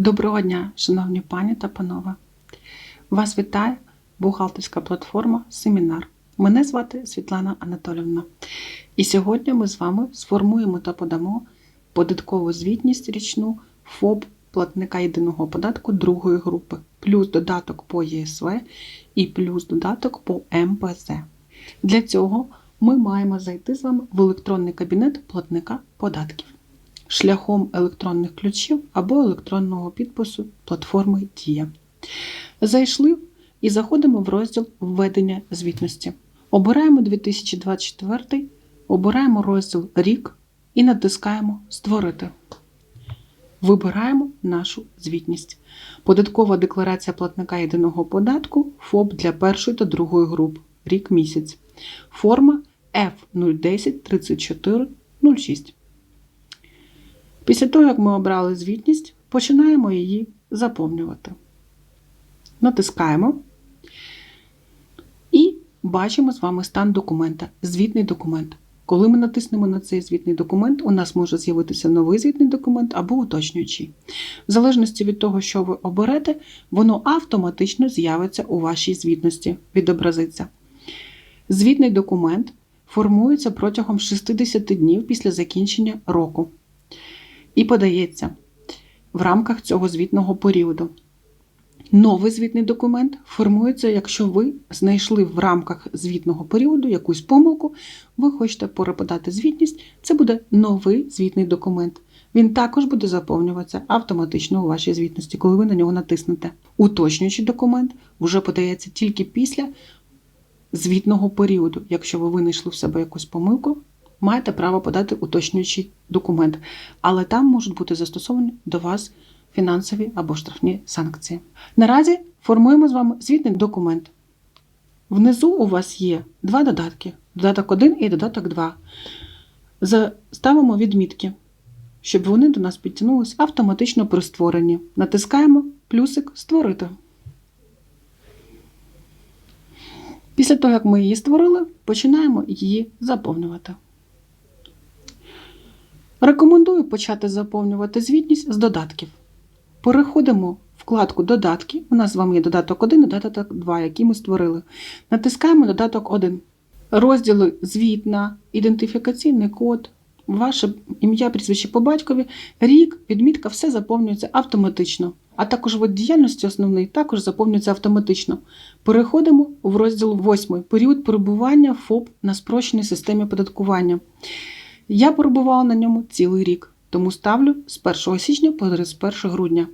Доброго дня, шановні пані та панове! Вас вітає бухгалтерська платформа Семінар. Мене звати Світлана Анатолівна. І сьогодні ми з вами сформуємо та подамо податкову звітність річну ФОП платника єдиного податку другої групи, плюс додаток по ЄСВ і плюс додаток по МПЗ. Для цього ми маємо зайти з вами в електронний кабінет платника податків шляхом електронних ключів або електронного підпису платформи Дія. Зайшли і заходимо в розділ Введення звітності. Обираємо 2024, обираємо розділ Рік і натискаємо Створити. Вибираємо нашу звітність. Податкова декларація платника єдиного податку ФОП для першої та другої груп. Рік місяць. Форма F010 34 06. Після того, як ми обрали звітність, починаємо її заповнювати. Натискаємо і бачимо з вами стан документа, звітний документ. Коли ми натиснемо на цей звітний документ, у нас може з'явитися новий звітний документ або уточнюючий. В залежності від того, що ви оберете, воно автоматично з'явиться у вашій звітності, відобразиться. Звітний документ формується протягом 60 днів після закінчення року і подається в рамках цього звітного періоду. Новий звітний документ формується, якщо ви знайшли в рамках звітного періоду якусь помилку, ви хочете переподати звітність, це буде новий звітний документ. Він також буде заповнюватися автоматично у вашій звітності, коли ви на нього натиснете. Уточнюючий документ вже подається тільки після звітного періоду. Якщо ви винайшли в себе якусь помилку, маєте право подати уточнюючий документ, але там можуть бути застосовані до вас фінансові або штрафні санкції. Наразі формуємо з вами звітний документ. Внизу у вас є два додатки: додаток 1 і додаток 2. Ставимо відмітки, щоб вони до нас підтягнулись автоматично при створенні. Натискаємо плюсик Створити. Після того, як ми її створили, починаємо її заповнювати. Рекомендую почати заповнювати звітність з додатків. Переходимо в вкладку Додатки. У нас з вами є додаток 1 і додаток 2, який ми створили. Натискаємо додаток 1. Розділи Звітна, ідентифікаційний код, ваше ім'я, прізвище по батькові, рік, відмітка, все заповнюється автоматично. А також вид діяльності основний також заповнюється автоматично. Переходимо в розділ 8. Період перебування ФОП на спрощеній системі податкування. Я перебувала на ньому цілий рік, тому ставлю з 1 січня по 31 грудня.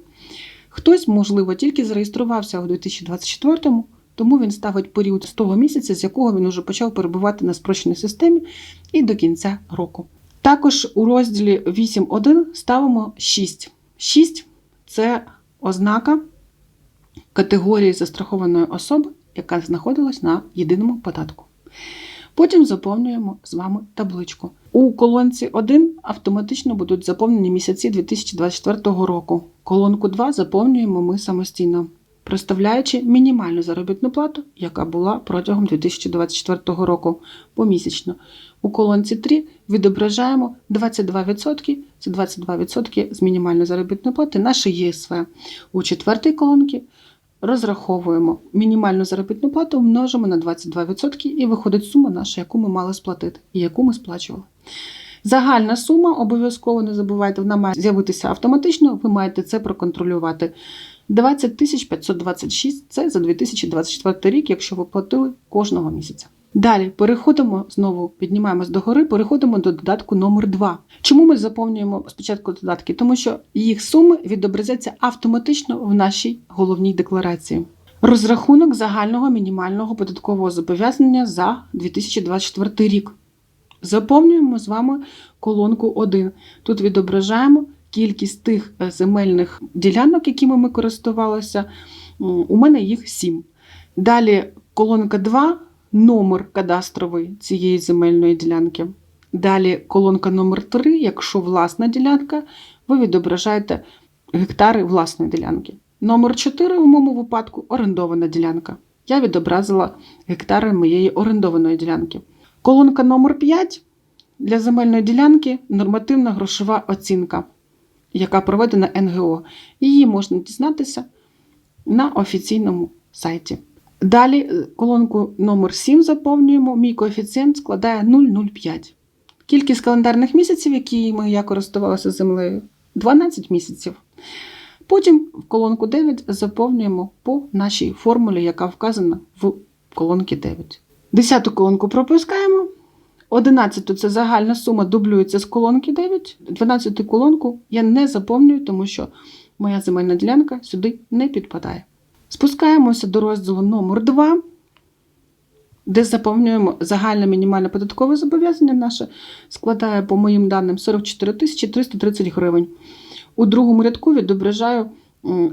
Хтось, можливо, тільки зареєструвався у 2024-му, тому він ставить період з того місяця, з якого він уже почав перебувати на спрощеній системі, і до кінця року. Також у розділі 8.1 ставимо 6. 6 це ознака категорії застрахованої особи, яка знаходилась на єдиному податку. Потім заповнюємо з вами табличку. У колонці 1 автоматично будуть заповнені місяці 2024 року. Колонку 2 заповнюємо ми самостійно, проставляючи мінімальну заробітну плату, яка була протягом 2024 року помісячно. У колонці 3 відображаємо 22%, це 22% з мінімальної заробітної плати наше ЄСВ. У четвертій колонці розраховуємо мінімальну заробітну плату, множимо на 22% і виходить сума наша, яку ми мали сплатити і яку ми сплачували. Загальна сума, обов'язково не забувайте, вона має з'явитися автоматично, ви маєте це проконтролювати. 20 526 це за 2024 рік, якщо ви платили кожного місяця. Далі переходимо, знову піднімаємось догори, переходимо до додатку номер 2 Чому ми заповнюємо спочатку додатки? Тому що їх суми відобразяться автоматично в нашій головній декларації. Розрахунок загального мінімального податкового зобов'язання за 2024 рік. Заповнюємо з вами колонку 1. Тут відображаємо кількість тих е, земельних ділянок, якими ми користувалися. У мене їх 7. Далі колонка 2 номер кадастровий цієї земельної ділянки. Далі колонка номер 3 якщо власна ділянка, ви відображаєте гектари власної ділянки. Номер 4 в моєму випадку орендована ділянка. Я відобразила гектари моєї орендованої ділянки. Колонка номер 5 для земельної ділянки нормативна грошова оцінка. яка проведена НГО. Її можна дізнатися на офіційному сайті. Далі е, колонку номер 7 заповнюємо. Мій коефіцієнт складає 0,05. Кількість календарних місяців, якими я користувалася землею, 12 місяців. Потім в колонку 9 заповнюємо по нашій формулі, яка вказана в колонці 9. Десяту колонку пропускаємо. 11 це загальна сума дублюється з колонки 9. 12 колонку я не заповнюю, тому що моя земельна ділянка сюди не підпадає. Спускаємося до розділу номер 2, де заповнюємо загальне мінімальне податкове зобов'язання наше складає, по моїм даним, 44 330 гривень. У другому рядку відображаю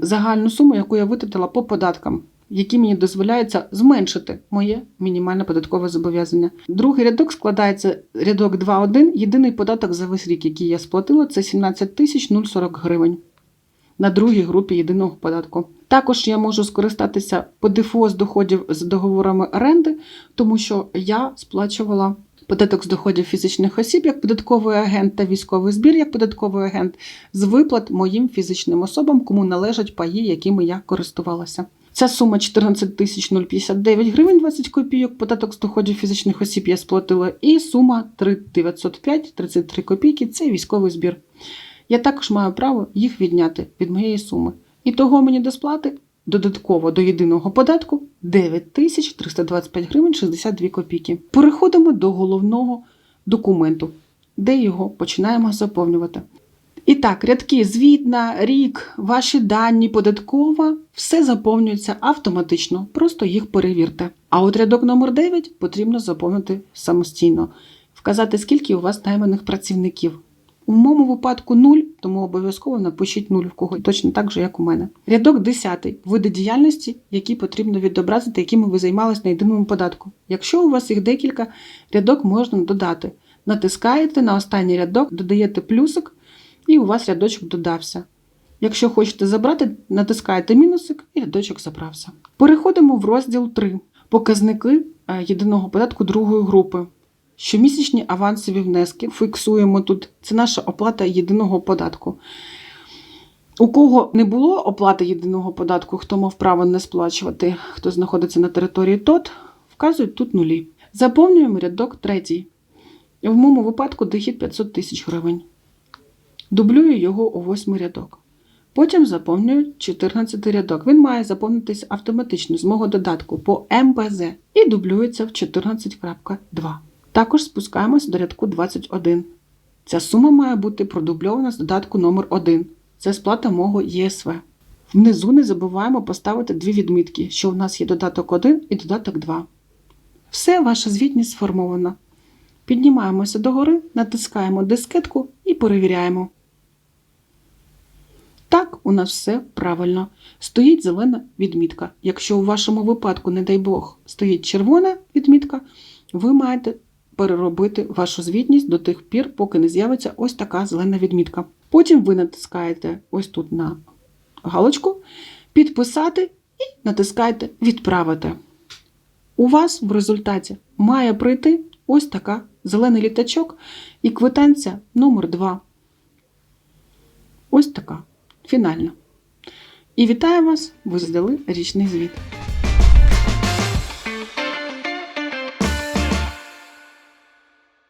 загальну суму, яку я витратила по податкам, які мені дозволяється зменшити моє мінімальне податкове зобов'язання. Другий рядок складається рядок 2.1. Єдиний податок за весь рік, який я сплатила, це 17 040 гривень на другій групі єдиного податку. Також я можу скористатися ПДФО з доходів з договорами оренди, тому що я сплачувала податок з доходів фізичних осіб як податковий агент та військовий збір як податковий агент з виплат моїм фізичним особам, кому належать паї, якими я користувалася. Ця сума 14 тисяч 059 гривень 20 копійок, податок з доходів фізичних осіб я сплатила, і сума 3905 33 копійки це військовий збір. Я також маю право їх відняти від моєї суми. І того мені до сплати додатково до єдиного податку 9325 гривень 62 копійки. Переходимо до головного документу, де його починаємо заповнювати. І так, рядки звітна, рік, ваші дані, податкова, все заповнюється автоматично, просто їх перевірте. А от рядок номер 9 потрібно заповнити самостійно, вказати, скільки у вас найманих працівників. У моєму випадку 0, тому обов'язково напишіть 0 в кого точно так же, як у мене. Рядок 10. Види діяльності, які потрібно відобразити, якими ви займалися на єдиному податку. Якщо у вас їх декілька, рядок можна додати. Натискаєте на останній рядок, додаєте плюсик, і у вас рядочок додався. Якщо хочете забрати, натискаєте мінусик і рядочок забрався. Переходимо в розділ 3. Показники е, єдиного податку другої групи. Щомісячні авансові внески фіксуємо тут. Це наша оплата єдиного податку. У кого не було оплати єдиного податку, хто мав право не сплачувати, хто знаходиться на території ТОТ, вказують тут нулі. Заповнюємо рядок третій. В моєму випадку дохід 500 тисяч гривень. Дублюю його у восьмий рядок. Потім заповнюю 14 рядок. Він має заповнитися автоматично з мого додатку по МПЗ і дублюється в 14.2. Також спускаємось до рядку 21. Ця сума має бути продубльована з додатку номер 1 Це сплата мого ЄСВ. Внизу не забуваємо поставити дві відмітки, що у нас є додаток 1 і додаток 2. Все, ваша звітність сформована. Піднімаємося догори, натискаємо дискетку і перевіряємо. Так, у нас все правильно. Стоїть зелена відмітка. Якщо у вашому випадку, не дай Бог, стоїть червона відмітка, ви маєте переробити вашу звітність до тих пір, поки не з'явиться ось така зелена відмітка. Потім ви натискаєте ось тут на галочку, підписати і натискаєте Відправити. У вас в результаті має прийти ось така зелений літачок і квитанція номер 2 Ось така. Фінальна. І вітаю вас! Ви здали річний звіт.